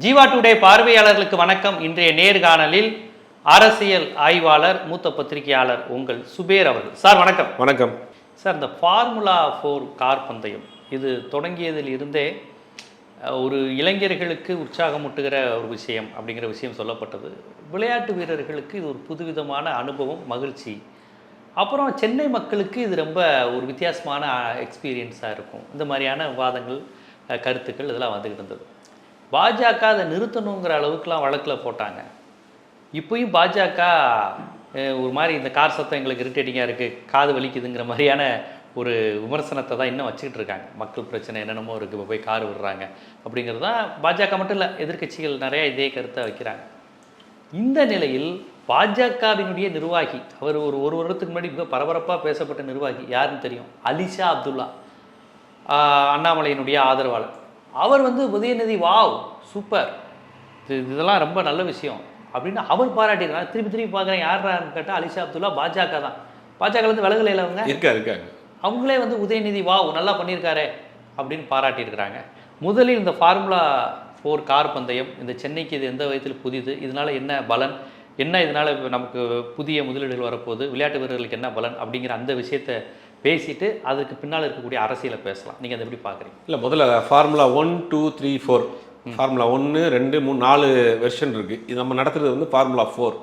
Jeeva today பார்வையாளர்களுக்கு வணக்கம். இன்றைய நேர்காணலில் அரசியல் ஆய்வாளர் மூத்த பத்திரிகையாளர் உங்கள் சுபேர் அவர்கள். சார் வணக்கம். வணக்கம். சார் இந்த ஃபார்முலா ஃபோர் கார் பந்தயம் இது தொடங்கியதில் இருந்தே ஒரு இளைஞர்களுக்கு உற்சாகமூட்டுகிற ஒரு விஷயம் அப்படிங்கிற விஷயம் சொல்லப்பட்டது. விளையாட்டு வீரர்களுக்கு இது ஒரு புதுவிதமான அனுபவம் மகிழ்ச்சி. அப்புறம் சென்னை மக்களுக்கு இது ரொம்ப ஒரு வித்தியாசமான எக்ஸ்பீரியன்ஸாக இருக்கும். இந்த மாதிரியான வாதங்கள் கருத்துக்கள் இதெல்லாம் வந்துக்கிட்டு இருந்தது. பாஜக அதை நிறுத்தணுங்கிற அளவுக்குலாம் வழக்கில் போட்டாங்க. இப்போயும் பாஜக ஒரு மாதிரி இந்த கார் சத்தம் எங்களுக்கு இரிட்டேட்டிங்காக இருக்குது காது வலிக்குதுங்கிற மாதிரியான ஒரு விமர்சனத்தை தான் இன்னும் வச்சுக்கிட்டு இருக்காங்க. மக்கள் பிரச்சனை என்னென்னமோ இருக்குது இப்போ போய் கார் விடுறாங்க. அப்படிங்கிறது தான் பாஜக மட்டும் இல்லை எதிர்க்கட்சிகள் நிறையா இதே கருத்தை வைக்கிறாங்க. இந்த நிலையில் பாஜகவினுடைய நிர்வாகி அவர் ஒரு ஒரு வருடத்துக்கு முன்னாடி மிக பரபரப்பாக பேசப்பட்ட நிர்வாகி யாருன்னு தெரியும்? அலிஷா அப்துல்லா அண்ணாமலையினுடைய ஆதரவாளர். அவர் வந்து உதயநிதி வாவ் சூப்பர். இது இதெல்லாம் ரொம்ப நல்ல விஷயம். அப்படின்னு அவர் பாராட்டியிருக்காங்க திருப்பி திருப்பி பார்க்குறேன். யாருன்னு கேட்டால் அலிஷா அப்துல்லா பாஜக தான். பாஜகலேருந்து விலகலையில் அவங்க? இருக்கா இருக்காங்க அவங்களே வந்து உதயநிதி வாவ் நல்லா பண்ணியிருக்காரே அப்படின்னு பாராட்டியிருக்கிறாங்க. முதலில் இந்த ஃபார்முலா ஃபோர் கார் பந்தயம் இந்த சென்னைக்கு இது எந்த விதத்தில் புதிது இதனால என்ன பலன் என்ன இதனால நமக்கு புதிய முதலீடுகள் வரப்போகுது விளையாட்டு வீரர்களுக்கு என்ன பலன் அப்படிங்கிற அந்த விஷயத்தை பேசிட்டு அதுக்கு பின்னால் இருக்கக்கூடிய அரசியலை பேசலாம். நீங்கள் அதை எப்படி பார்க்குறீங்க? இல்லை முதல்ல formula one two three four formula ஒன்று ரெண்டு மூணு நாலு வெர்ஷன் இருக்குது இது நம்ம நடத்துறது வந்து ஃபார்முலா ஃபோர்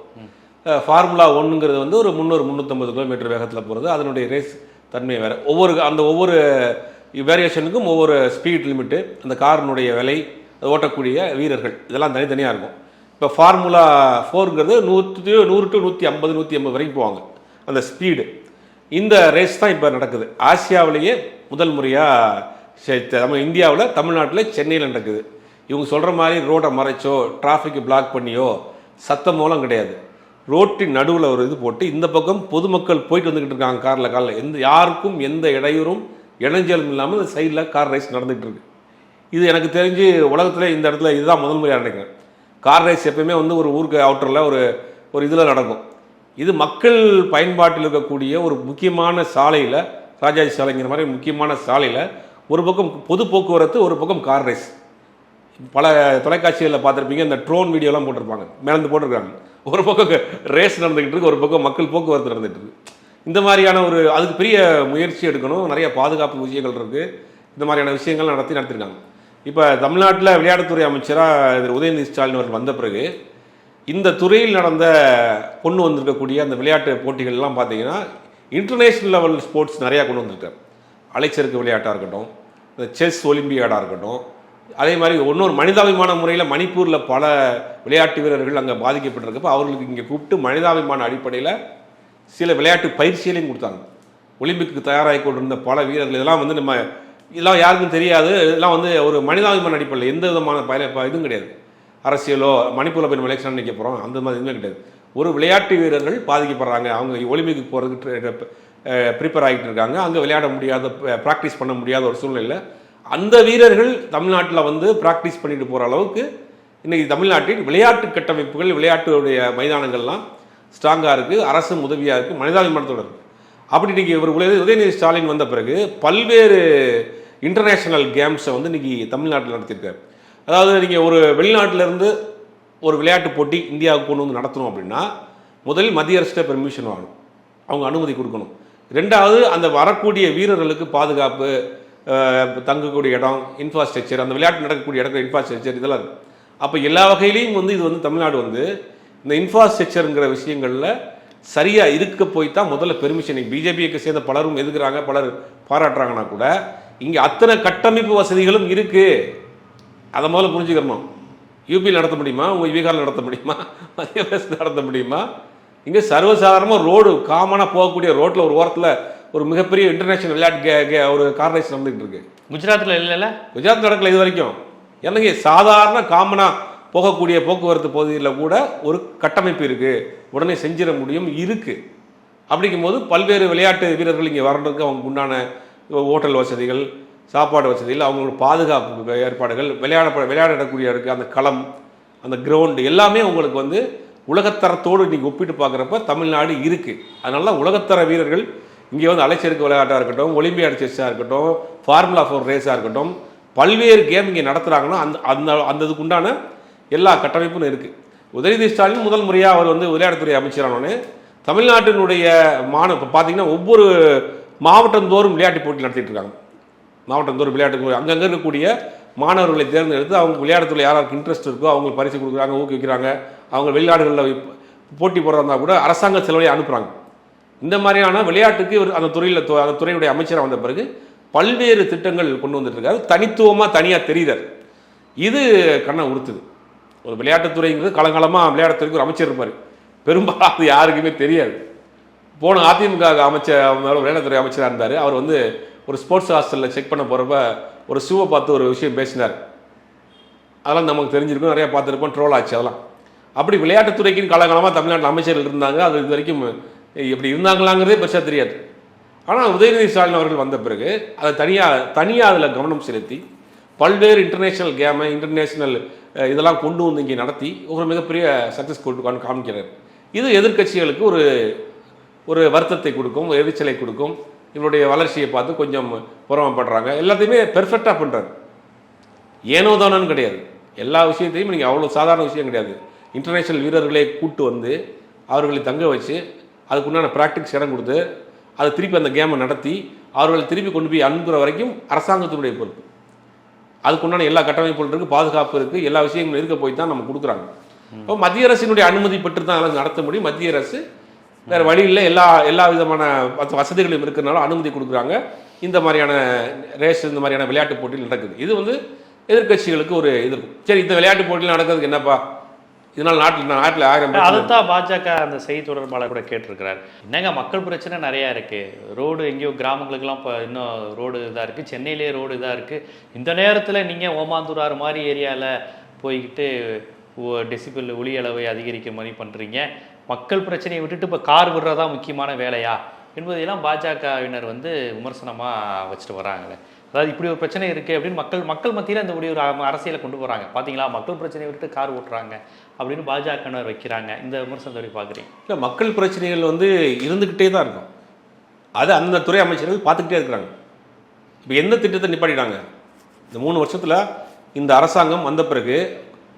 ஃபார்முலா ஒன்றுங்கிறது வந்து ஒரு முந்நூறு முந்நூற்றம்பது கிலோமீட்டர் வேகத்தில் போகிறது அதனுடைய ரேஸ் தன்மை வேறு. ஒவ்வொரு அந்த ஒவ்வொரு வேரியேஷனுக்கும் ஒவ்வொரு ஸ்பீட் லிமிட்டு அந்த காரினுடைய விலை அது ஓட்டக்கூடிய வீரர்கள் இதெல்லாம் தனித்தனியாக இருக்கும். இப்போ ஃபார்முலா ஃபோருங்கிறது நூற்றி நூறு டு நூற்றி ஐம்பது நூற்றி ஐம்பது வரைக்கும் போவாங்க. அந்த ஸ்பீடு இந்த ரேஸ் தான் இப்போ நடக்குது. ஆசியாவிலேயே முதல் முறையாக நம்ம இந்தியாவில் தமிழ்நாட்டில் சென்னையில் நடக்குது. இவங்க சொல்கிற மாதிரி ரோடை மறைச்சோ டிராஃபிக்கை பிளாக் பண்ணியோ சத்தம் மூலம் கிடையாது. ரோட்டின் நடுவில் ஒரு இது போட்டு இந்த பக்கம் பொதுமக்கள் போயிட்டு வந்துக்கிட்டு இருக்காங்க காரில் காரில். எந்த யாருக்கும் எந்த இடையூறும் இடைஞ்சலும் இல்லாமல் இந்த சைடில் கார் ரேஸ் நடந்துகிட்டு இருக்கு. இது எனக்கு தெரிஞ்சு உலகத்தில் இந்த இடத்துல இதுதான் முதல் முறையாக நினைக்கிறேன். கார் ரேஸ் எப்பயுமே வந்து ஒரு ஊருக்கு அவுட்டரில் ஒரு ஒரு இதில் நடக்கும். இது மக்கள் பயன்பாட்டில் இருக்கக்கூடிய ஒரு முக்கியமான சாலையில் ராஜாஜி சாலைங்கிற மாதிரி முக்கியமான சாலையில் ஒரு பக்கம் பொது போக்குவரத்து ஒரு பக்கம் கார் ரேஸ் பல தொலைக்காட்சிகளில் பார்த்துருப்பீங்க இந்த ட்ரோன் வீடியோலாம் போட்டிருப்பாங்க. மேலந்து போட்டிருக்காங்க ஒரு பக்கம் ரேஸ் நடந்துக்கிட்டு இருக்கு ஒரு பக்கம் மக்கள் போக்குவரத்து நடந்துகிட்டு இருக்கு. இந்த மாதிரியான ஒரு அதுக்கு பெரிய முயற்சி எடுக்கணும். நிறைய பாதுகாப்பு விஷயங்கள் இருக்குது இந்த மாதிரியான விஷயங்கள் நடத்தி நடத்திருக்காங்க. இப்போ தமிழ்நாட்டில் விளையாட்டுத்துறை அமைச்சராக திரு உதயநிதி ஸ்டாலின் அவர்கள் வந்த பிறகு இந்த துறையில் நடந்த கொண்டு வந்திருக்கக்கூடிய அந்த விளையாட்டு போட்டிகள்லாம் பார்த்தீங்கன்னா இன்டர்நேஷ்னல் லெவல் ஸ்போர்ட்ஸ் நிறையா கொண்டு வந்திருக்கார். அலைச்சருக்கு விளையாட்டாக இருக்கட்டும் இந்த செஸ் ஒலிம்பியாடாக இருக்கட்டும் அதே மாதிரி இன்னொரு மனிதாபிமான முறையில் மணிப்பூரில் பல விளையாட்டு வீரர்கள் அங்கே பாதிக்கப்பட்டிருக்கப்போ அவர்களுக்கு இங்கே கூப்பிட்டு மனிதாபிமான அடிப்படையில் சில விளையாட்டு பயிற்சிகளையும் கொடுத்தாங்க. ஒலிம்பிக்கு தயாராகி கொண்டிருந்த பல வீரர்கள் இதெல்லாம் வந்து நம்ம இதெல்லாம் யாருக்கும் தெரியாது. இதெல்லாம் வந்து ஒரு மனிதாபிமான அடிப்படையில் எந்த விதமான பயன இதுவும் கிடையாது. அரசியலோ மணிப்பூரில் போய் நம்ம எலெக்ஷன் நிற்க போகிறோம் அந்த மாதிரி எதுவுமே கிடையாது. ஒரு விளையாட்டு வீரர்கள் பாதிக்கப்படுறாங்க. அவங்க ஒலிம்பிக்கு போகிறதுக்கு ப்ரிப்பேர் ஆகிட்டு இருக்காங்க. அங்கே விளையாட முடியாத ப்ராக்டிஸ் பண்ண முடியாத ஒரு சூழ்நிலையில் அந்த வீரர்கள் தமிழ்நாட்டில் வந்து ப்ராக்டிஸ் பண்ணிட்டு போகிற அளவுக்கு இன்றைக்கி தமிழ்நாட்டில் விளையாட்டு கட்டமைப்புகள் விளையாட்டுடைய மைதானங்கள்லாம் ஸ்ட்ராங்காக இருக்குது அரசும் உதவியாக இருக்குது மனிதாபிமானத்தோடு இருக்குது அப்படி இன்றைக்கி இவர் உதயநிதி ஸ்டாலின் வந்த பிறகு பல்வேறு இன்டர்நேஷ்னல் கேம்ஸை வந்து இன்றைக்கி தமிழ்நாட்டில் நடத்தியிருக்காரு. அதாவது நீங்கள் ஒரு வெளிநாட்டிலேருந்து ஒரு விளையாட்டு போட்டி இந்தியாவுக்கு கொண்டு வந்து நடத்தணும் அப்படின்னா முதலில் மத்திய அரசிட்ட பெர்மிஷன் வாங்கணும். அவங்க அனுமதி கொடுக்கணும். ரெண்டாவது அந்த வரக்கூடிய வீரர்களுக்கு பாதுகாப்பு தங்கக்கூடிய இடம் இன்ஃப்ராஸ்ட்ரக்சர் அந்த விளையாட்டு நடக்கக்கூடிய இடத்துல இன்ஃப்ராஸ்ட்ரக்சர் இதெல்லாம் இருக்குது அப்போ எல்லா வகையிலையும் வந்து இது வந்து தமிழ்நாடு வந்து இந்த இன்ஃப்ராஸ்ட்ரக்சருங்கிற விஷயங்களில் சரியாக இருக்க போய் தான் முதல்ல பெர்மிஷன் பிஜேபிக்கு சேர்ந்த பலரும் எதுக்குறாங்க பலர் பாராட்டுறாங்கன்னா கூட இங்கே அத்தனை கட்டமைப்பு வசதிகளும் இருக்குது அதை முதல்ல புரிஞ்சுக்கணும்? யூபியில் நடத்த முடியுமா? உங்கள் பீகாரில் நடத்த முடியுமா? மத்திய பிரதேசத்தில் நடத்த முடியுமா? இங்கே சர்வசாதாரணமாக ரோடு காமனாக போகக்கூடிய ரோட்டில் ஒரு ஓரத்தில் ஒரு மிகப்பெரிய இன்டர்நேஷனல் விளையாட்டு ஒரு கார் ரேஸ் நடந்துகிட்டு இருக்கு குஜராத்தில் இல்லைல்ல குஜராத் நடக்கல இது வரைக்கும். என்னங்க சாதாரண காமனாக போகக்கூடிய போக்குவரத்து பகுதியில் கூட ஒரு கட்டமைப்பு இருக்குது உடனே செஞ்சிட முடியும் இருக்குது அப்படிங்கும்போது பல்வேறு விளையாட்டு வீரர்கள் இங்கே வர்றதுக்கு அவங்க உண்டான ஹோட்டல் வசதிகள் சாப்பாடு வசதிகள் அவங்களோட பாதுகாப்பு ஏற்பாடுகள் விளையாட விளையாடக்கூடிய இருக்க அந்த களம் அந்த கிரவுண்டு எல்லாமே உங்களுக்கு வந்து உலகத்தரத்தோடு இன்னைக்கு ஒப்பிட்டு பார்க்குறப்ப தமிழ்நாடு இருக்குது அதனால உலகத்தர வீரர்கள் இங்கே வந்து அலைச்சறுக்கு விளையாட்டாக இருக்கட்டும் ஒலிம்பியாட் செஸ்ஸாக இருக்கட்டும் ஃபார்முலா ஃபோர் ரேஸாக இருக்கட்டும் பல்வேறு கேம் இங்கே நடத்துகிறாங்கன்னா அந்த அந்த அந்த இதுக்கு உண்டான எல்லா கட்டமைப்பும் இருக்குது உதயநிதி ஸ்டாலின் முதல் முறையாக அவர் வந்து விளையாட்டுத்துறை அமைச்சரானோன்னு தமிழ்நாட்டினுடைய மாணவ இப்போ பார்த்தீங்கன்னா ஒவ்வொரு மாவட்டந்தோறும் விளையாட்டு போட்டி நடத்திட்டு இருக்காங்க. மாவட்டந்தோறும் விளையாட்டு அங்கங்கே இருக்கக்கூடிய மாணவர்களை தேர்ந்தெடுத்து அவங்க விளையாட்டுத்துறை யாராருக்கு இன்ட்ரெஸ்ட் இருக்கோ அவங்களுக்கு பரிசு கொடுக்குறாங்க ஊக்குவிக்கிறாங்க அவங்க வெளிநாடுகளில் போட்டி போடுறதா கூட அரசாங்க செலவை அனுப்புகிறாங்க இந்த மாதிரியான விளையாட்டுக்கு இவர் அந்த துறையில் து- அந்த துறையுடைய அமைச்சராக வந்த பிறகு பல்வேறு திட்டங்கள் கொண்டு வந்துட்டு இருக்காரு தனித்துவமாக தனியாக தெரியுதார் இது கண்ணை உறுத்துது. ஒரு விளையாட்டுத்துறைங்கிறது காலங்காலமாக விளையாட்டுத்துறைக்கு ஒரு அமைச்சர் இருப்பார். பெரும்பாலும் அது யாருக்குமே தெரியாது. போன அதிமுக அமைச்சர் விளையாட்டுத்துறை அமைச்சராக இருந்தார். அவர் வந்து ஒரு ஸ்போர்ட்ஸ் ஹாஸ்டலில் செக் பண்ண போகிறப்ப ஒரு ஷூவை பார்த்து ஒரு விஷயம் பேசினார். அதெல்லாம் நமக்கு தெரிஞ்சிருக்கும். நிறையா பார்த்துருப்போம். ட்ரோல் ஆச்சு அதெல்லாம். அப்படி விளையாட்டுத்துறைக்குன்னு காலங்காலமாக தமிழ்நாட்டில் அமைச்சர்கள் இருந்தாங்க. அது இது வரைக்கும் எப்படி இருந்தாங்களாங்கிறதே பெருசாக தெரியாது. ஆனால் உதயநிதி ஸ்டாலின் அவர்கள் வந்த பிறகு அதை தனியாக தனியாக அதில் கவனம் செலுத்தி பல்வேறு இன்டர்நேஷ்னல் கேமை இன்டர்நேஷ்னல் இதெல்லாம் கொண்டு வந்து இங்கே நடத்தி ஒரு மிகப்பெரிய சக்ஸஸ் கொண்டு காமிக்கிறார். இது எதிர்க்கட்சிகளுக்கு ஒரு ஒரு வருத்தத்தை கொடுக்கும் ஒரு எரிச்சலை கொடுக்கும். இவருடைய வளர்ச்சியை பார்த்து கொஞ்சம் புறமப்படுறாங்க. எல்லாத்தையுமே பெர்ஃபெக்டாக பண்ணுறாரு ஏனோ தானோன்னு கிடையாது. எல்லா விஷயத்தையும் நீங்கள் அவ்வளோ சாதாரண விஷயம் கிடையாது. இன்டர்நேஷ்னல் வீரர்களை கூட்டு வந்து அவர்களை தங்க வச்சு அதுக்குண்டான ப்ராக்டிக்ஸ் இடம் கொடுத்து அதை திருப்பி அந்த கேமை நடத்தி அவர்களை திருப்பி கொண்டு போய் அனுப்புகிற வரைக்கும் அரசாங்கத்தினுடைய பொறுப்பு. அதுக்குண்டான எல்லா கட்டமைப்புகள் இருக்குது பாதுகாப்பு இருக்குது எல்லா விஷயங்களும் இருக்க போய் தான் நம்ம கொடுக்குறாங்க. இப்போ மத்திய அரசினுடைய அனுமதி பெற்று தான் அதெல்லாம் நடத்த முடியும். மத்திய அரசு வேறு வழியில் எல்லா எல்லா விதமான வசதிகளும் இருக்கிறனால அனுமதி கொடுக்குறாங்க. இந்த மாதிரியான ரேஸ் இந்த மாதிரியான விளையாட்டு போட்டியில் நடக்குது. இது வந்து எதிர்க்கட்சிகளுக்கு ஒரு இது சரி இந்த விளையாட்டு போட்டியில் நடக்கிறதுக்கு என்னப்பா? இதனால் நாட்டில் நாட்டில் ஆயிரம் அதைத்தான் பாஜக அந்த செய்தி தொடர்பாளர் கூட கேட்டிருக்கிறார். என்னங்க மக்கள் பிரச்சனை நிறையா இருக்குது ரோடு எங்கேயோ கிராமங்களுக்கெல்லாம் இப்போ இன்னும் ரோடு இதாக இருக்குது சென்னையிலேயே ரோடு இதாக இருக்குது இந்த நேரத்தில் நீங்கள் ஓமாந்தூரார் மாதிரி ஏரியாவில் போய்கிட்டு டெசிபிள் ஒளி அளவை அதிகரிக்க மாதிரி பண்ணுறீங்க மக்கள் பிரச்சனையை விட்டுட்டு இப்போ கார் விடுறதா முக்கியமான வேலையா? என்பதையெல்லாம் பாஜகவினர் வந்து விமர்சனமாக வச்சுட்டு வராங்களே அதாவது இப்படி ஒரு பிரச்சனை இருக்குது அப்படின்னு மக்கள் மக்கள் மத்தியில் இந்த இப்படி ஒரு அரசியலை கொண்டு போகிறாங்க பார்த்தீங்களா மக்கள் பிரச்சனையை விட்டு கார் ஓட்டுறாங்க அப்படின்னு பாஜகவினர் வைக்கிறாங்க. இந்த விமர்சனத்தை எப்படி பார்க்குறீங்க இல்லை மக்கள் பிரச்சனைகள் வந்து இருந்துக்கிட்டே தான் இருக்கும். அது அந்த துறை அமைச்சர்கள் பார்த்துக்கிட்டே இருக்கிறாங்க. இப்போ எந்த திட்டத்தை நிப்பாட்டிட்டாங்க? இந்த மூணு வருஷத்தில் இந்த அரசாங்கம் வந்த பிறகு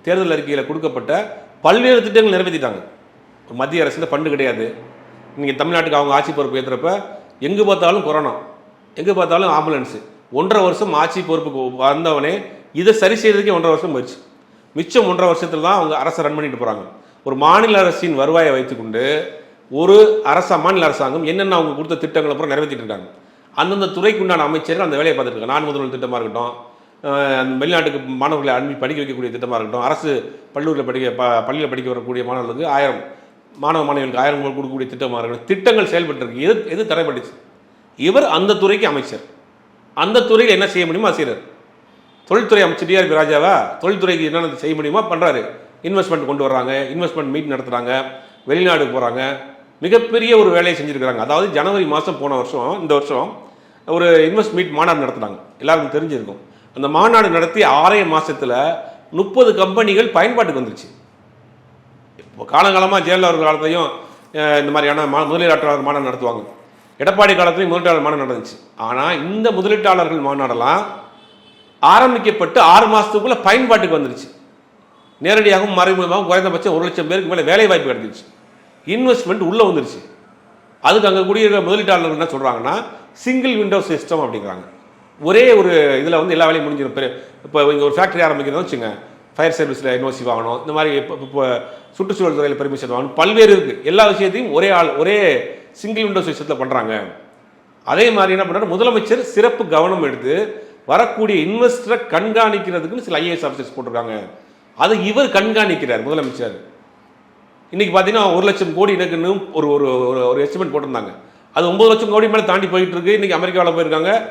தேர்தல் அறிக்கையில் கொடுக்கப்பட்ட பல்வேறு திட்டங்கள் நிறைவேற்றிட்டாங்க மத்திய அரசில் ஃபண்டு கிடையாது. நீங்கள் தமிழ்நாட்டுக்கு அவங்க ஆட்சி பொறுப்பு ஏற்றுறப்ப எங்கே பார்த்தாலும் கொரோனா எங்கே பார்த்தாலும் ஆம்புலன்ஸு. ஒன்றரை வருஷம் ஆட்சி பொறுப்புக்கு வந்தவனே இதை சரி செய்யறதுக்கே ஒன்றரை வருஷம் போயிடுச்சு. மிச்சம் ஒன்றரை வருஷத்தில் தான் அவங்க அரசை ரன் பண்ணிட்டு போகிறாங்க ஒரு மாநில அரசின் வருவாயை வைத்துக்கொண்டு ஒரு அரச மாநில அரசாங்கம் என்னென்ன அவங்க கொடுத்த திட்டங்களை அப்புறம் நிறைவேற்றிட்டு இருக்காங்க. அந்தந்த துறைக்கு உண்டான அமைச்சர்கள் அந்த வேலையை பார்த்துட்டு இருக்காங்க. நான் முதல்வர் திட்டமாக இருக்கட்டும் வெளிநாட்டுக்கு மாணவர்களை அனுப்பி படிக்க வைக்கக்கூடிய திட்டமாக இருக்கட்டும் அரசு பள்ளூரில் படிக்க ப பள்ளியில் படிக்க வரக்கூடிய மாணவர்களுக்கு ஆயிரம் மாணவ மாணவிகளுக்கு ஆயிரம் ரூபாய் கொடுக்கக்கூடிய திட்டமாக இருக்கணும் திட்டங்கள் செயல்பட்டுருக்கு. எது எது தடைப்பட்டுச்சு? இவர் அந்த துறைக்கு அமைச்சர். அந்த துறையில் என்ன செய்ய முடியுமோ செய்கிறார் தொழில்துறை அமைச்சர் டிஆர்பி ராஜாவா? தொழில்துறைக்கு என்னென்ன செய்ய முடியுமோ பண்ணுறாரு இன்வெஸ்ட்மெண்ட் கொண்டு வர்றாங்க இன்வெஸ்ட்மெண்ட் மீட் நடத்துகிறாங்க வெளிநாடு போகிறாங்க மிகப்பெரிய ஒரு வேலையை செஞ்சுருக்கிறாங்க. அதாவது ஜனவரி மாதம் போன வருஷம் இந்த வருஷம் ஒரு இன்வெஸ்ட் மீட் மாநாடு நடத்துனாங்க எல்லாருக்கும் தெரிஞ்சிருக்கும். அந்த மாநாடு நடத்தி ஆறே மாதத்தில் முப்பது கம்பெனிகள் பயன்பாட்டுக்கு வந்துருச்சு. இப்போ காலங்காலமாக ஜெயலலிதா அவர்கள் காலத்தையும் இந்த மாதிரியான மா முதலீட்டாளர் மாநாடு நடத்துவாங்க. எடப்பாடி காலத்துலேயும் முதலீட்டாளர் மாநாடு நடந்துச்சு. ஆனால் இந்த முதலீட்டாளர்கள் மாநாடெல்லாம் ஆரம்பிக்கப்பட்டு ஆறு மாதத்துக்குள்ளே பயன்பாட்டுக்கு வந்துருச்சு. நேரடியாகவும் மறைமுகமாகவும் குறைந்தபட்சம் ஒரு லட்சம் பேருக்கு மேலே வேலை வாய்ப்பு கிடைச்சிருச்சு இன்வெஸ்ட்மெண்ட் உள்ளே வந்துருச்சு. அதுக்கு அங்கே குடியிருக்கிற முதலீட்டாளர்கள் என்ன சொல்கிறாங்கன்னா சிங்கிள் விண்டோ சிஸ்டம் அப்படிங்கிறாங்க. ஒரே ஒரு இதில் வந்து எல்லா வேலையும் முடிஞ்சிடும். இப்போ இங்கே ஒரு ஃபேக்ட்ரி ஆரம்பிக்கிறதா வச்சுங்க ஃபயர் சர்வீஸில் என்ஓசி வாங்கணும் இந்த மாதிரி இப்போ இப்போ சுற்றுச்சூழல் துறையில் பெர்மிஷன் வாங்கணும். பல்வேறு இருக்குது எல்லா விஷயத்தையும் ஒரே ஆள் ஒரே சிங்கிள் விண்டோ சிஸ்டத்தில் பண்ணுறாங்க அதே மாதிரி என்ன பண்ணுறாரு முதலமைச்சர் சிறப்பு கவனம் எடுத்து வரக்கூடிய இன்வெஸ்டரை கண்காணிக்கிறதுக்குன்னு சில ஐஏஎஸ் ஆஃபீஸர்ஸ் போட்டிருக்காங்க. அதை இவர் கண்காணிக்கிறார் முதலமைச்சர். இன்னைக்கு பார்த்தீங்கன்னா ஒரு லட்சம் கோடி எனக்குன்னு ஒரு ஒரு ஒரு- ஒரு எஸ்டிமேட் போட்டிருந்தாங்க. அது ஒம்பது லட்சம் கோடி மேலே தாண்டி போயிட்டு இருக்கு இன்னைக்கு அமெரிக்காவில் போயிருக்காங்க.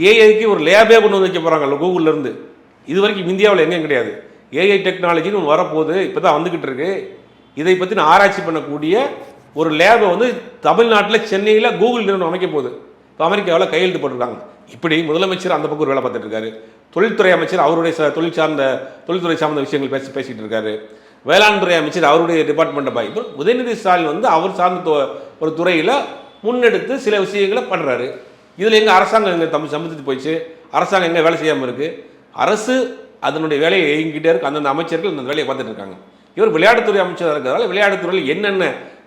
ஏஐக்கு ஒரு லேபே கொண்டு வந்து வைக்க போகிறாங்க கூகுள்ல இருந்து. இது வரைக்கும் இந்தியாவில் எங்கேயும் கிடையாது. ஏஐ டெக்னாலஜின்னு ஒன்று வரப்போகுது இப்போ தான் வந்துக்கிட்டு இருக்கு. இதை பற்றி நான் ஆராய்ச்சி பண்ணக்கூடிய ஒரு லேபை வந்து தமிழ்நாட்டில் சென்னையில் கூகுள் நிறுவனம் அமைக்க போகுது. இப்போ அமெரிக்காவில் கையெழுத்து போட்டிருக்காங்க? இப்படி முதலமைச்சர் அந்த பக்கம் ஒரு வேலை பார்த்துட்டு இருக்காரு. தொழில்துறை அமைச்சர் அவருடைய தொழில் சார்ந்த தொழில்துறை சார்ந்த விஷயங்கள் பேசி பேசிகிட்டு இருக்காரு. வேளாண் துறை அமைச்சர் அவருடைய டிபார்ட்மெண்ட்டை பாய். இப்போ உதயநிதி ஸ்டாலின் வந்து அவர் சார்ந்த ஒரு துறையில் முன்னெடுத்து சில விஷயங்களை பண்ணுறாரு இதில் எங்கே அரசாங்கம் எங்கள் தமிழ் சமத்துக்கு போயிடுச்சு? அரசாங்கம் எங்கே வேலை செய்யாமல் இருக்குது அரசு அதனுடைய வேலையை இயங்கிட்டே இருக்கு. அந்தந்த அமைச்சர்கள் அந்த வேலையை பார்த்துட்டு இருக்காங்க. இவர் விளையாட்டுத்துறை அமைச்சராக இருக்கிறதால விளையாட்டுத்துறையில் என்னென்ன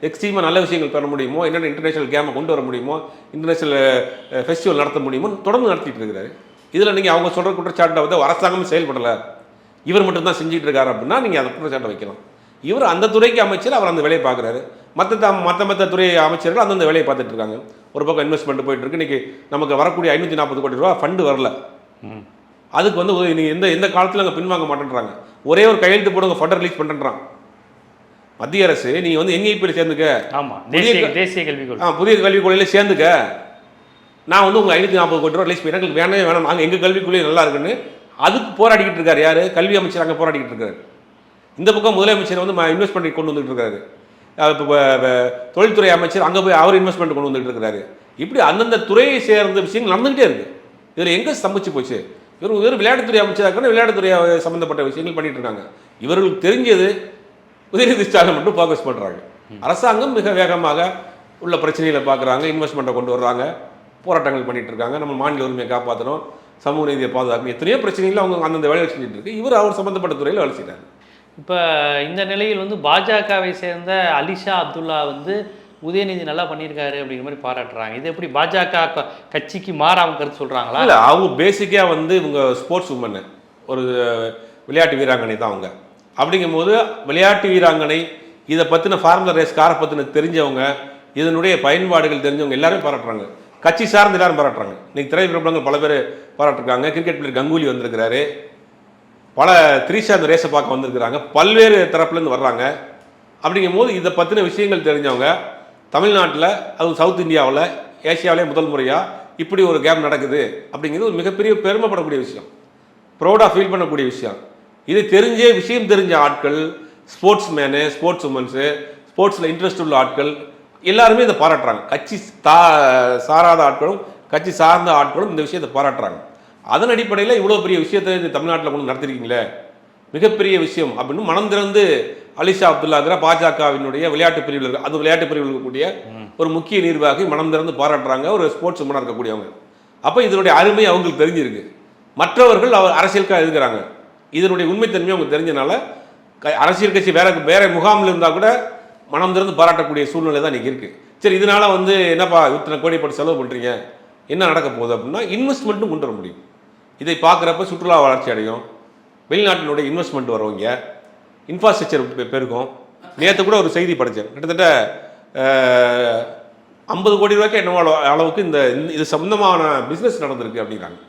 எக்ஸ்ட்ரீமாக நல்ல விஷயங்கள் பெற முடியுமோ என்னென்ன இன்டர்நேஷனல் கேமை கொண்டு வர முடியுமோ இன்டர்நேஷனல் ஃபெஸ்டிவல் நடத்த முடியுமோ தொடர்ந்து நடத்திட்டு இருக்கிறாரு இதில் நீங்கள் அவங்க சொல்கிற குற்றச்சாட்டை வந்து அரசாங்கமும் செயல்படலை. இவர் மட்டும்தான் செஞ்சுட்டு இருக்காரு அப்படின்னா நீங்கள் அந்த குற்றச்சாட்டை வைக்கலாம். இவர் அந்த துறைக்கு அமைச்சர் அவர் அந்த வேலையை பார்க்குறாரு. மற்ற மற்ற மற்ற துறை அமைச்சர்கள் அந்தந்த வேலையை பார்த்துட்டு இருக்காங்க. ஒரு பக்கம் இன்வெஸ்ட்மெண்ட் போயிட்டு இருக்கு. இன்னைக்கு நமக்கு வரக்கூடிய ஐநூற்றி நாற்பது கோடி ரூபா ஃபண்டு வரல. அதுக்கு வந்து உதவி. நீ எந்த எந்த காலத்தில் அங்கே பின்வாங்க மாட்டேன்றாங்க. ஒரே ஒரு கையெழுத்து போடுங்க ஃபண்டை ரிலீஸ் பண்ணுறான் மத்திய அரசு நீ வந்து என்ஐபியில் சேர்ந்துக்க. ஆமா புதிய தேசிய கல்விக் ஆ புதிய கல்விக் கொள்கையில சேர்ந்துக்க. நான் வந்து உங்கள் ஐநூற்றி நாற்பது கோடி ரூபா ரிலீஸ் பண்ணி எனக்கு வேணவே வேணாம். நாங்கள் எங்கள் கல்விக் கொள்கை நல்லா இருக்குன்னு அதுக்கு போராடிக்கிட்டு இருக்காரு யார்? கல்வி அமைச்சர் அங்கே போராடிக்கிட்டு இருக்காரு. இந்த பக்கம் முதலமைச்சர் வந்து இன்வெஸ்ட்மெண்ட் கொண்டு வந்துட்டு இருக்காரு. இப்போ தொழில்துறை அமைச்சர் அங்கே போய் அவர் இன்வெஸ்ட்மெண்ட் கொண்டு வந்துட்டு இருக்காரு. இப்படி அந்தந்த துறையை சேர்ந்த விஷயங்கள் நடந்துகிட்டே இருக்கு. இதில் எங்கே ஸ்தம்பிச்சு போச்சு? இவர் வெறும் விளையாட்டுத்துறை அமைச்சராக விளையாட்டுத்துறை சம்மந்தப்பட்ட விஷயங்கள் பண்ணிட்டு இருக்காங்க. இவர்களுக்கு தெரிஞ்சது உதயநிதி ஸ்டாலின் மட்டும் ஃபோக்கஸ் பண்ணுறாங்க அரசாங்கம் மிக வேகமாக உள்ள பிரச்சனைகளை பார்க்குறாங்க இன்வெஸ்ட்மெண்ட்டை கொண்டு வர்றாங்க போராட்டங்கள் பண்ணிட்டு இருக்காங்க. நம்ம மாநில உரிமையை காப்பாற்றணும் சமூக நீதியை பாதுகாக்கணும். எத்தனையோ பிரச்சனைகள் அவங்க அந்தந்த வேலையை செஞ்சுட்டு இருக்கு. இவர் அவர் சம்மந்தப்பட்ட துறையில் வேலை செய்கிறார் இப்போ இந்த நிலையில் வந்து பாஜகவை சேர்ந்த அலிஷா அப்துல்லா வந்து உதயநிதி நல்லா பண்ணியிருக்காரு அப்படிங்கிற மாதிரி பாராட்டுறாங்க. இது எப்படி பாஜக க- கட்சிக்கு மாற அவங்க கருத்து சொல்கிறாங்களா இல்லை அவங்க பேசிக்காக வந்து இவங்க ஸ்போர்ட்ஸ் உமன் ஒரு விளையாட்டு வீராங்கனை தான் அவங்க. அப்படிங்கும்போது விளையாட்டு வீராங்கனை இதை பற்றின ஃபார்முலா ரேஸ் காரை பற்றின தெரிஞ்சவங்க இதனுடைய பயன்பாடுகள் தெரிஞ்சவங்க எல்லாரும் பாராட்டுறாங்க. கட்சி சார்ந்து எல்லாரும் பாராட்டுறாங்க. இன்னைக்கு திரைப்பிரபலங்கள் பல பேர் பாராட்டிருக்காங்க. கிரிக்கெட் பிளேயர் கங்குலி வந்திருக்கிறாரு. பல த்ரீஷா அந்த ரேஸை பார்க்க வந்திருக்கிறாங்க. பல்வேறு தரப்புலேருந்து வர்றாங்க. அப்படிங்கும்போது இதை பற்றின விஷயங்கள் தெரிஞ்சவங்க தமிழ்நாட்டில் அதுவும் சவுத் இந்தியாவில் ஏசியாவிலே முதல் முறையாக இப்படி ஒரு கேம் நடக்குது அப்படிங்கிறது ஒரு மிகப்பெரிய பெருமைப்படக்கூடிய விஷயம். ப்ரௌடாக ஃபீல் பண்ணக்கூடிய விஷயம். இது தெரிஞ்சே விஷயம் தெரிஞ்ச ஆட்கள் ஸ்போர்ட்ஸ் மேனு ஸ்போர்ட்ஸ் உமன்ஸு ஸ்போர்ட்ஸில் இன்ட்ரெஸ்ட் உள்ள ஆட்கள் எல்லாருமே இதை பாராட்டுறாங்க. கட்சி தா சாராத ஆட்களும் கட்சி சார்ந்த ஆட்களும் இந்த விஷயத்தை பாராட்டுறாங்க. அதன் அடிப்படையில் இவ்வளோ பெரிய விஷயத்தை இந்த தமிழ்நாட்டில் கொண்டு நடத்திருக்கீங்களே? மிகப்பெரிய விஷயம் அப்படின்னு மனம் திறந்து அலிஷா அப்துல்லாங்கிற பாஜகவினுடைய விளையாட்டு பிரிவில் அது விளையாட்டு பிரிவில் இருக்கக்கூடிய ஒரு முக்கிய நிர்வாகி மனம் திறந்து பாராட்டுறாங்க. ஒரு ஸ்போர்ட்ஸ் உமனாக இருக்கக்கூடியவங்க. அப்போ இதனுடைய அருமை அவங்களுக்கு தெரிஞ்சிருக்கு. மற்றவர்கள் அவர் அரசியலுக்காக இருக்கிறாங்க இதனுடைய உண்மைத்தன்மை அவங்க தெரிஞ்சனால க- அரசியல் கட்சி வேற வேற முகாமில் இருந்தால் கூட மனம் திறந்து பாராட்டக்கூடிய சூழ்நிலை தான் இன்றைக்கி இருக்குது சரி இதனால வந்து என்னப்பா இத்தனை கோடி போட்டு செலவு பண்ணுறீங்க என்ன நடக்க போகுது அப்படின்னா இன்வெஸ்ட்மெண்ட்டும் கொண்டு வர முடியும். இதை பார்க்குறப்ப சுற்றுலா வளர்ச்சி அடையும். வெளிநாட்டினுடைய இன்வெஸ்ட்மெண்ட் வரவங்க இன்ஃப்ராஸ்ட்ரக்சர் பெருகும். நேற்று கூட ஒரு செய்தி படித்தேன் கிட்டத்தட்ட ஐம்பது கோடி ரூபாய்க்கு என்னவோ அளவுக்கு இந்த இந்த- இது சம்மந்தமான பிஸ்னஸ் நடந்திருக்கு அப்படிங்கிறாங்க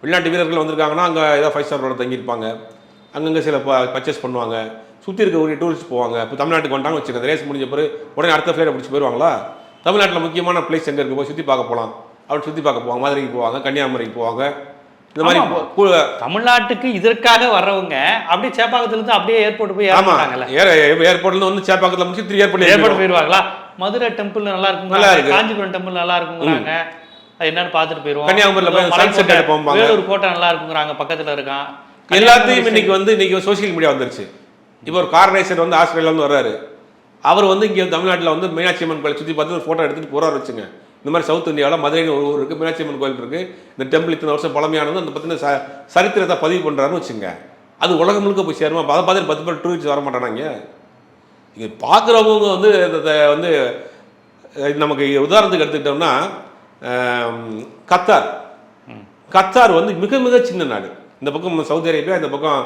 வெளிநாட்டு வீரர்கள் வந்திருக்காங்கன்னா அங்கே ஏதாவது ஃபைவ் ஸ்டார் தங்கியிருப்பாங்க. அங்கங்கே சில ப பர்ச்சேஸ் பண்ணுவாங்க. சுற்றி இருக்கக்கூடிய டூரிஸ்ட் போவாங்க. இப்போ தமிழ்நாட்டுக்கு வந்தாங்க வச்சுக்கோங்க. ரேஸ் முடிஞ்ச பிறகு உடனே அடுத்த ஃப்ளைட்டை பிடிச்சி போயிடுவாங்களா தமிழ்நாட்டில் முக்கியமான பிளேஸ் எங்கே இருக்கு? போய் சுற்றி பார்க்க போகலாம் அப்படி சுற்றி பார்க்க போவாங்க. மதுரைக்கு போவாங்க கன்னியாகுமரிக்கு போவாங்க. இந்த மாதிரி தமிழ்நாட்டுக்கு இதற்காக வர்றவங்க அப்படியே சேப்பாக்கத்துல இருந்து அப்படியே ஏர்போர்ட் போய் ஏர் ஏர்போர்ட்ல வந்து சேப்பாக்கத்தில் முடிச்சு திருப்பி ஏர்போர்ட் ஏர்போர்ட் போயிருவாங்களா? மதுரை டெம்பிள் நல்லா நல்லா இருக்குங்க இருக்கு. காஞ்சிபுரம் டெம்பிள் நல்லா இருக்குங்கிறாங்க. என்னன்னு பார்த்துட்டு போயிருவோம். கன்னியாகுமரியில எடுப்போம்பாங்க. வேலூர் கோட்டை நல்லா இருக்குங்கிறாங்க பக்கத்துல இருக்கான். எல்லாத்தையும் இன்னைக்கு வந்து இன்னைக்கு சோஷியல் மீடியா வந்துருச்சு. இப்போ ஒரு கார் ரேசர் வந்து ஆஸ்திரேலியால இருந்து வர்றாரு. அவர் வந்து இங்கே தமிழ்நாட்டில் வந்து மீனாட்சி அம்மன் கோயில் சுற்றி பார்த்து ஒரு ஃபோட்டோ எடுத்துட்டு போறாரு வச்சுங்க. இந்த மாதிரி சவுத் இந்தியாவில் மதுரைன்னு ஒரு ஊர் இருக்கு மீனாட்சி அம்மன் கோயில் இருக்கு. இந்த டெம்பிள் இத்தனை வருஷம் பழமையானது அந்த பற்றின ச சரித்திரத்தை பதிவு பண்றாருன்னு வச்சுங்க. அது உலகம் முழுக்க போய் சேருமா? அதை பார்த்து பத்து பேர் டூரிஸ்ட் வர மாட்டானாங்க. இங்கே பார்க்குறவங்க வந்து வந்து நமக்கு உதாரணத்துக்கு எடுத்துக்கிட்டோம்னா கத்தார். கத்தார் வந்து மிக மிக சின்ன நாடு. இந்த பக்கம் சவுதி அரேபியா இந்த பக்கம்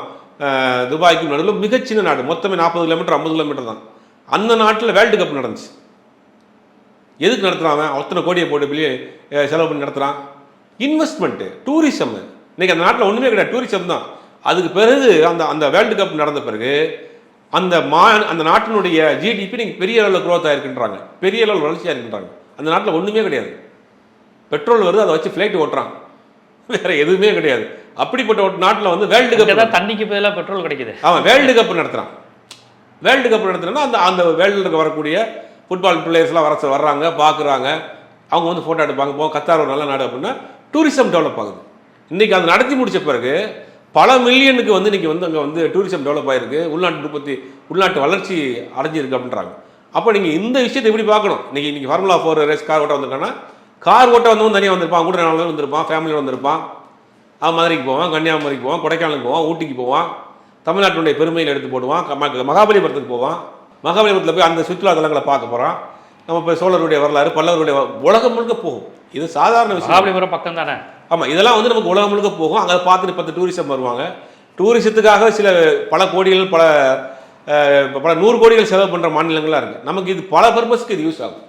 துபாய்க்கும் நடுவில் மிக சின்ன நாடு. மொத்தமே நாற்பது கிலோமீட்டர் ஐம்பது கிலோமீட்டர் தான். அந்த நாட்டில் வேர்ல்டு கப் நடந்துச்சு. எதுக்கு நடத்துறான் அவன்? அத்தனை கோடியை போட்டு பிள்ளை செலவு பண்ணி நடத்துறான்? இன்வெஸ்ட்மெண்ட்டு டூரிசம் இன்னைக்கு அந்த நாட்டில் ஒன்றுமே கிடையாது. டூரிசம் தான். அதுக்கு பிறகு அந்த அந்த வேர்ல்டு கப் நடந்த பிறகு அந்த மா அந்த நாட்டினுடைய ஜிடிபி நீங்கள் பெரிய அளவில் growth ஆயிருக்குன்றாங்க. பெரிய அளவில் வளர்ச்சியாக இருக்குன்றாங்க. அந்த நாட்டில் ஒன்றுமே கிடையாது. பெட்ரோல் வருது அதை வச்சு ஃப்ளைட் ஓட்டுறான். வேற எதுவுமே கிடையாது. அப்படிப்பட்ட ஒரு நாட்டில் வந்து வேர்ல்டு கப் தான் தண்ணிக்கு பதிலா பெட்ரோல் கிடைக்குது. அவன் வேர்ல்டு கப் நடத்துறான். வேர்ல்டு கப் நடத்துனா அந்த அந்த வேர்ல்டு வரக்கூடிய ஃபுட்பால் பிளேயர்ஸ்லாம் வர வர்றாங்க பார்க்குறாங்க அவங்க வந்து ஃபோட்டோ எடுப்பாங்க போக கத்தார் ஒரு நல்ல நாடு அப்படின்னா டூரிசம் டெவலப் ஆகுது. இன்றைக்கி அது நடத்தி முடித்த பிறகு பல மில்லியனுக்கு வந்து இன்னைக்கு வந்து அங்கே வந்து டூரிசம் டெவலப் ஆகிருக்கு உள்நாட்டு உற்பத்தி உள்நாட்டு வளர்ச்சி அடைஞ்சிருக்கு அப்படின்றாங்க. அப்போ நீங்கள் இந்த விஷயத்தை எப்படி பார்க்கணும்? இன்றைக்கி இன்றைக்கி ஃபார்முலா ஃபோர் ரேஸ் கார் ஓட்ட வந்திருக்காங்கன்னா கார் ஓட்ட வந்தவன் தனியாக வந்திருப்பான் கூட நாலு வந்திருப்பான் ஃபேமிலியோட வந்திருப்பான். அவன் மதுரைக்கு போவான் கன்னியாகுமரிக்கு போவான் கொடைக்கானலுக்கு போவான் ஊட்டிக்கு போவான் தமிழ்நாட்டினுடைய பெருமையில் எடுத்து போடுவான் மகாபலிபுரத்துக்கு போவான். மகாபலிபுரத்தில் போய் அந்த சுற்றுலா தலங்களை பார்க்க போகிறான் நம்ம இப்போ சோழருடைய வரலாறு பல்லவருடைய உலகம் முழுக்க போகும். இது சாதாரண விஷயம். மகாபலிபுரம் பக்கம் தானே? ஆமாம் இதெல்லாம் வந்து நமக்கு உலகம் முழுக்க போகும். அங்கே பார்த்துட்டு பத்து டூரிசம் வருவாங்க. டூரிசத்துக்காக சில பல கோடிகள் பல பல நூறு கோடிகள் செலவு பண்ணுற மாநிலங்களாக இருக்குது நமக்கு இது பல பர்பஸ்க்கு இது யூஸ் ஆகும்.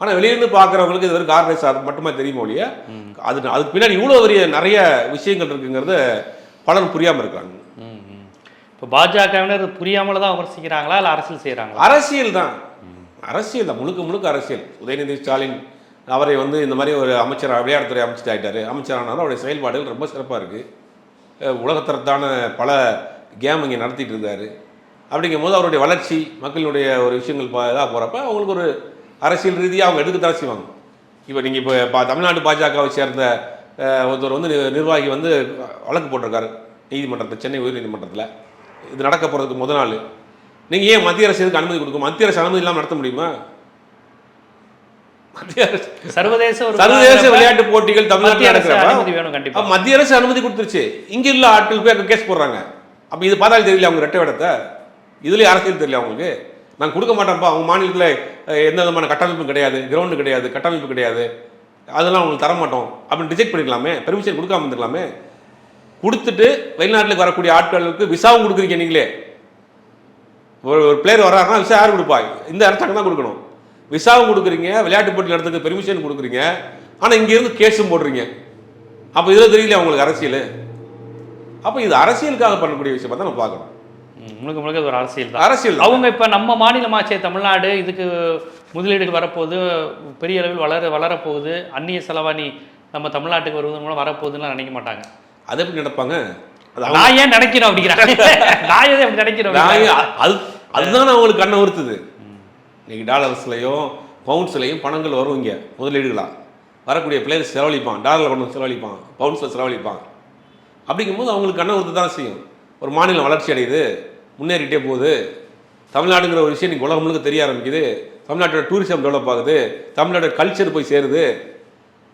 ஆனால் வெளியிருந்து பார்க்குறவங்களுக்கு இது வெறும் கார்பரேட் சார் மட்டுமே தெரியுமோ ஒழிய அது அதுக்கு பின்னாடி இவ்வளோ பெரிய நிறைய விஷயங்கள் இருக்குங்கிறது பலரும் புரியாமல் இருக்காங்க. இப்போ பாஜகவினர் புரியாமல் தான் விமர்சிக்கிறாங்களா இல்லை அரசியல் செய்கிறாங்களா அரசியல் தான் அரசியல் தான். முழுக்க முழுக்க அரசியல். உதயநிதி ஸ்டாலின் அவரை வந்து இந்த மாதிரி ஒரு அமைச்சர் விளையாட்டுத்துறை அமைச்சர் ஆகிட்டார் அமைச்சரானாலும் அவருடைய செயல்பாடுகள் ரொம்ப சிறப்பாக இருக்குது உலகத்தரத்தான பல கேம் இங்கே நடத்திட்டு இருந்தார். அப்படிங்கும்போது அவருடைய வளர்ச்சி மக்களுடைய ஒரு விஷயங்கள் இதாக போகிறப்ப அவங்களுக்கு ஒரு அரசியல் ரீதியாக அவங்க எடுக்கத்தான் செய்வாங்க. இப்போ நீங்கள் இப்போ பா தமிழ்நாடு பாஜகவை சேர்ந்த ஒருத்தர் வந்து நிர்வாகி வந்து வழக்கு போட்டிருக்காரு. நீதிமன்றத்தில் சென்னை உயர்நீதிமன்றத்தில். இது நடக்க போகிறதுக்கு முத நாள். நீங்கள் ஏன் மத்திய அரசு எதுக்கு அனுமதி கொடுக்கும் மத்திய அரசு அனுமதி இல்லாமல் நடத்த முடியுமா? மத்திய அரசு சர்வதேச சர்வதேச விளையாட்டு போட்டிகள் தமிழ்நாட்டில் நடக்கிறப்ப மத்திய அரசு அனுமதி கொடுத்துருச்சு. இங்க இல்ல ஆட்கள் போய் அங்க கேஸ் போடுறாங்க. அப்ப இது பார்த்தாலும் தெரியல அவங்க ரெட்டை விடத்தை. இதுலயே அரசியல் தெரியல அவங்களுக்கு. நாங்க கொடுக்க மாட்டோம்ப்பா. அவங்க மாநிலத்துல எந்த விதமான கட்டமைப்பும் கிடையாது கிரவுண்டு கிடையாது கட்டமைப்பு கிடையாது. அதெல்லாம் அவங்களுக்கு தர மாட்டோம் அப்படின்னு ரிஜெக்ட் பண்ணிக்கலாமே. பெர்மிஷன் கொடுக்காம இருந்துக்கலாமே கொடுத்துட்டு வெளிநாட்டுக்கு வரக்கூடிய ஆட்களுக்கு விசாவும் கொடுக்குறீங்க நீங்களே. ஒரு ஒரு பிளேயர் வர்றாருன்னா விசா யார் கொடுப்பா? இந்த அரசாங்கம் தான் கொடுக்கணும். விசாவும் கொடுக்குறீங்க விளையாட்டு போட்டி நடத்துக்கு பெர்மிஷன் கொடுக்குறீங்க. ஆனால் இங்கேருந்து கேஸும் போடுறீங்க. அப்போ இதில் தெரியல அவங்களுக்கு அரசியல்? அப்போ இது அரசியலுக்காக பண்ணக்கூடிய விஷயமா தான் நம்ம பார்க்கணும். முழுக்க முழுக்க ஒரு அரசியல் தான். அரசியல். அவங்க இப்ப நம்ம மாநிலமாச்சே தமிழ்நாடு இதுக்கு முதலீடுகள் வரப்போகுது பெரிய அளவில் வளர வளரப்போகுது அந்நிய செலவாணி நம்ம தமிழ்நாட்டுக்கு வருவதன் மூலம் வரப்போகுதுன்னு நினைக்க மாட்டாங்க. அதை எப்படி அவங்க- நான் ஏன் நினைக்கிறேன் அப்படிங்கிறாங்க. நான் எதை அப்படி நினைக்கிறேன் நான் அப்படிங்கிறாங்க. அது அதுதான் அவங்களுக்கு கண்ணை உறுத்துது. இன்னைக்கு டாலர்ஸ்லையும் பவுண்ட்ஸ்லையும் பணங்கள் வரும் இங்கே முதலீடுகளா? வரக்கூடிய பிளேயர்ஸ் செலவழிப்பான் டாலரில் கொண்டு செலவழிப்பான் பவுண்ட்ஸில் செலவழிப்பான். அப்படிங்கும்போது அவங்களுக்கு கண்ணை உறுத்து தான் செய்யும். ஒரு மாநிலம் வளர்ச்சி அடையுது முன்னேறிட்டே போகுது. தமிழ்நாடுங்கிற ஒரு விஷயம் இன்னைக்கு உலகம் முழுக்க தெரிய ஆரம்பிக்குது. தமிழ்நாட்டோட டூரிசம் டெவலப் ஆகுது. தமிழ்நாட்டோட கல்ச்சர் போய் சேருது.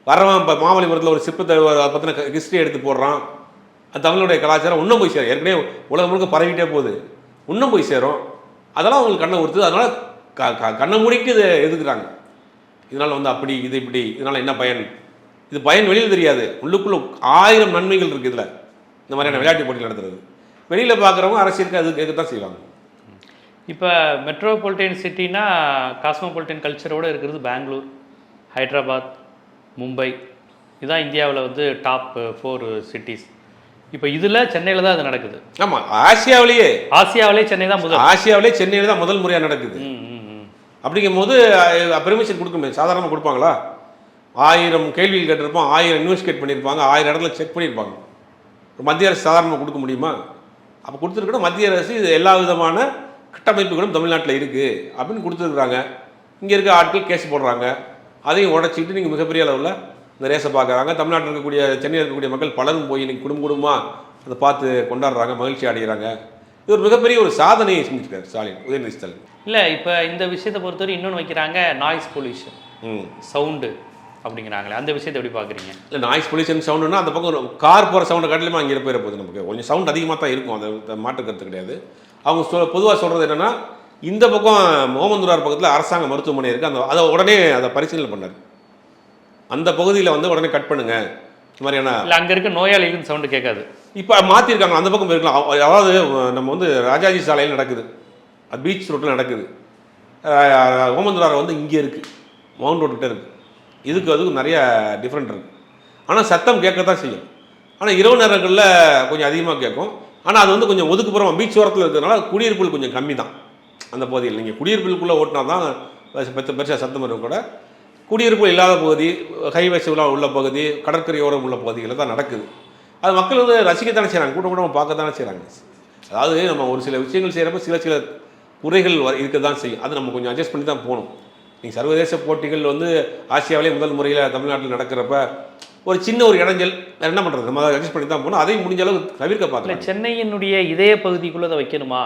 வரவன் இப்போ மாமல்லபுரத்தில் ஒரு சிற்பத்தை ஒரு அதை பற்றின ஹிஸ்ட்ரி எடுத்து போடுறான். அது தமிழுடைய கலாச்சாரம் இன்னும் போய் சேரும். ஏற்கனவே உலகம் முழுக்க பரவிட்டே போகுது. இன்னும் போய் சேரும். அதெல்லாம் அவங்களுக்கு கண்ணை உறுத்துது. அதனால் க க- கண்ணை மூடிட்டு இதை எதுக்குறாங்க இதனால் வந்து அப்படி இது இப்படி இதனால் என்ன பயன்? இது பயன் வெளியில் தெரியாது. உள்ளுக்குள்ளே ஆயிரம் நன்மைகள் இருக்குது இதில். இந்த மாதிரியான விளையாட்டு போட்டிகள் நடத்துறது. வெளியில் பார்க்குறவங்க அரசியலுக்கு அது கேட்க தான் செய்வாங்க. இப்போ மெட்ரோபாலிட்டன் சிட்டினா காஸ்மோபாலிட்டன் கல்ச்சரோட இருக்கிறது பெங்களூர் ஹைதராபாத் மும்பை. இதுதான் இந்தியாவில் வந்து டாப் ஃபோர் சிட்டிஸ் இப்போ இதில் சென்னையில் தான் அது நடக்குது. ஆமாம் ஆசியாவிலேயே. ஆசியாவிலே சென்னை தான் முதல். ஆசியாவிலே சென்னையில் தான் முதல் முறையாக நடக்குது. ம், ம், ம். அப்படிங்கும்போது பெர்மிஷன் கொடுக்குமே சாதாரணமாக கொடுப்பாங்களா? ஆயிரம் கேள்விகள் கேட்டிருப்பான் ஆயிரம் இன்வெஸ்டிகேட் பண்ணியிருப்பாங்க ஆயிரம் இடத்துல செக் பண்ணியிருப்பாங்க. மத்திய அரசு சாதாரணமாக கொடுக்க முடியுமா? அப்போ கொடுத்துருக்கணும் மத்திய அரசு இது எல்லா விதமான கட்டமைப்புகளும் தமிழ்நாட்டில் இருக்குது அப்படின்னு கொடுத்துருக்குறாங்க. இங்கே இருக்க ஆட்கள் கேஸ் போடுறாங்க. அதையும் உடச்சிக்கிட்டு நீங்கள் மிகப்பெரிய அளவில் இந்த ரேஸை பார்க்குறாங்க. தமிழ்நாட்டில் இருக்கக்கூடிய சென்னையில் இருக்கக்கூடிய மக்கள் பலரும் போய் இன்னைக்கு குடும்ப குடும்பமாக அதை பார்த்து கொண்டாடுறாங்க மகிழ்ச்சி அடைகிறாங்க இது ஒரு மிகப்பெரிய ஒரு சாதனையை செஞ்சுருக்காரு ஸ்டாலின் உதயநிதி ஸ்டாலின். இல்லை இப்போ இந்த விஷயத்தை பொறுத்தவரை இன்னொன்று வைக்கிறாங்க நாய்ஸ் பொல்யூஷன் ம். சவுண்டு அப்படிங்கிறாங்களே அந்த விஷயத்தை எப்படி பார்க்குறீங்க? இல்லை நாய்ஸ் பொல்யூஷன் சவுண்டுனா அந்த பக்கம் ஒரு கார் போகிற சவுண்டை காட்டிலுமே அங்கே போயிட போகுது நமக்கு கொஞ்சம் சவுண்ட் அதிகமாக தான் இருக்கும் அது மாற்று கருத்து கிடையாது. அவங்க சொல் பொதுவாக சொல்கிறது என்னென்னா இந்த பக்கம் மோமந்துரார் பக்கத்தில் அரசாங்க மருத்துவமனை இருக்குது அந்த அதை உடனே அதை பரிசீலனை பண்ணார். அந்த பகுதியில் வந்து உடனே கட் பண்ணுங்க. இந்த மாதிரியான இல்லை அங்கே இருக்க நோயாளிகளுக்கு சவுண்டு கேட்காது. இப்போ மாற்றிருக்காங்க அந்த பக்கம் போயிருக்கலாம். அதாவது நம்ம வந்து ராஜாஜி சாலையில் நடக்குது. பீச் ரோட்டில் நடக்குது. ஓமந்துரார் வந்து இங்கே இருக்குது மவுண்ட் ரோட்டுக்கிட்ட இருக்குது இதுக்கு அதுக்கு நிறைய டிஃப்ரெண்ட் இருக்குது ஆனால் சத்தம் கேட்க தான் செய்யும். ஆனால் இரவு நேரங்களில் கொஞ்சம் அதிகமாக கேட்கும். ஆனால் அது வந்து கொஞ்சம் ஒதுக்குப்புறம் பீச் ஓரத்தில் இருக்கிறதுனால குடியிருப்புகள் கொஞ்சம் கம்மி தான் அந்த பகுதியில். நீங்கள் குடியிருப்புக்குள்ளே ஓட்டினா தான் பெருச பெருசாக சத்தம் வரும் கூட. குடியிருப்பு இல்லாத பகுதி ஹைவேஸ் உள்ள பகுதி கடற்கரையோரம் உள்ள பகுதிகளில் தான் நடக்குது. அது மக்கள் வந்து ரசிக்கத்தானே செய்கிறாங்க கூட்டம் கூட்டமாக பார்க்க தானே செய்கிறாங்க அதாவது நம்ம ஒரு சில விஷயங்கள் செய்கிறப்ப சில சில குறைகள் இருக்க தான் செய்யும். அது நம்ம கொஞ்சம் அட்ஜஸ்ட் பண்ணி தான் போகணும். நீங்கள் சர்வதேச போட்டிகள் வந்து ஆசியாவிலே முதல் முறையில் தமிழ்நாட்டில் நடக்கிறப்ப ஒரு சின்ன ஒரு இடைஞ்சல் என்ன பண்ணுறது நம்ம அதை அட்ஜஸ்ட் பண்ணி தான் போகணும். அதையும் முடிஞ்ச அளவுக்கு தவிர்க்க பார்க்கலாம் சென்னையினுடைய இதய பகுதிக்குள்ளே அதை வைக்கணுமா?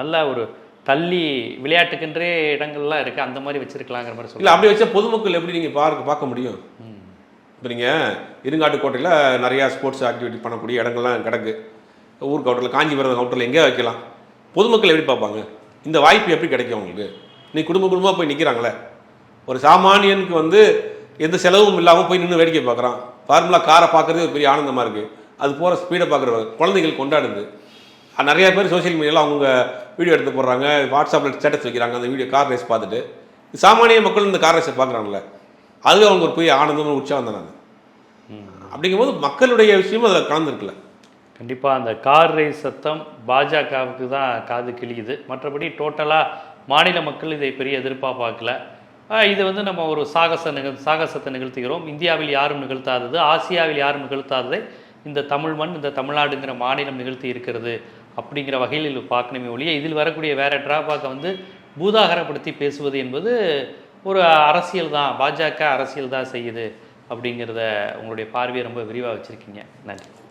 நல்ல ஒரு தள்ளி விளையாட்டுக்கென்றே இடங்கள்லாம் இருக்குது அந்த மாதிரி வச்சிருக்கலாங்கிற மாதிரி இல்லை அப்படி வச்சா பொதுமக்கள் எப்படி நீங்கள் பார்க்க பார்க்க முடியும்? இப்போ நீங்கள் இருங்காட்டுக்கோட்டையில் நிறையா ஸ்போர்ட்ஸ் ஆக்டிவிட்டி பண்ணக்கூடிய இடங்கள்லாம் கிடக்கு. ஊர் கவுட்டரில் காஞ்சிபுரம் கவுட்டரில் எங்கே வைக்கலாம். பொதுமக்கள் எப்படி பார்ப்பாங்க? இந்த வாய்ப்பு எப்படி கிடைக்கும் அவங்களுக்கு நீ குடும்ப குடும்பமாக போய் நிற்கிறாங்களே ஒரு சாமானியனுக்கு வந்து எந்த செலவும் இல்லாமல் போய் நின்று வேடிக்கை பார்க்குறான். ஃபார்முலா காரை பார்க்குறதே ஒரு பெரிய ஆனந்தமாக இருக்குது அது போகிற ஸ்பீடை பார்க்குற குழந்தைகள் கொண்டாடுது. நிறைய பேர் சோஷியல் மீடியாவில் அவங்க வீடியோ எடுத்து போடுறாங்க வாட்ஸ்அப்பில் ஸ்டேட்டஸ் வைக்கிறாங்க அந்த வீடியோ கார் ரேஸ் பார்த்துட்டு. சாமானிய மக்கள் இந்த கார் ரேஸை பார்க்குறாங்களே அது அவங்க ஒரு பெரிய ஆனந்தம் உற்சாகம் தானே அது. அப்படிங்கும்போது மக்களுடைய விஷயமும் அதில் கலந்துருக்குல்ல. கண்டிப்பாக அந்த கார் ரேஸ் சத்தம் பாஜகவுக்கு தான் காது கிழியுது. மற்றபடி டோட்டலாக மாநில மக்கள் இதை பெரிய எதிர்ப்பாக பார்க்கல. இது வந்து நம்ம ஒரு சாகச நிகழ் சாகசத்தை நிகழ்த்துகிறோம். இந்தியாவில் யாரும் நிகழ்த்தாதது ஆசியாவில் யாரும் நிகழ்த்தாததை இந்த தமிழ் மண் இந்த தமிழ்நாடுங்கிற மாநிலம் நிகழ்த்தி இருக்கிறது. அப்படிங்கிற வகையில் இது பார்க்கணுமே ஒழிய இதில் வரக்கூடிய வேறு டிராபாக்கை வந்து பூதாகரப்படுத்தி பேசுவது என்பது ஒரு அரசியல் தான் பாஜக அரசியல் தான் செய்யுது அப்படிங்கிறத உங்களுடைய பார்வையை ரொம்ப விரிவாக வச்சுருக்கீங்க. நன்றி.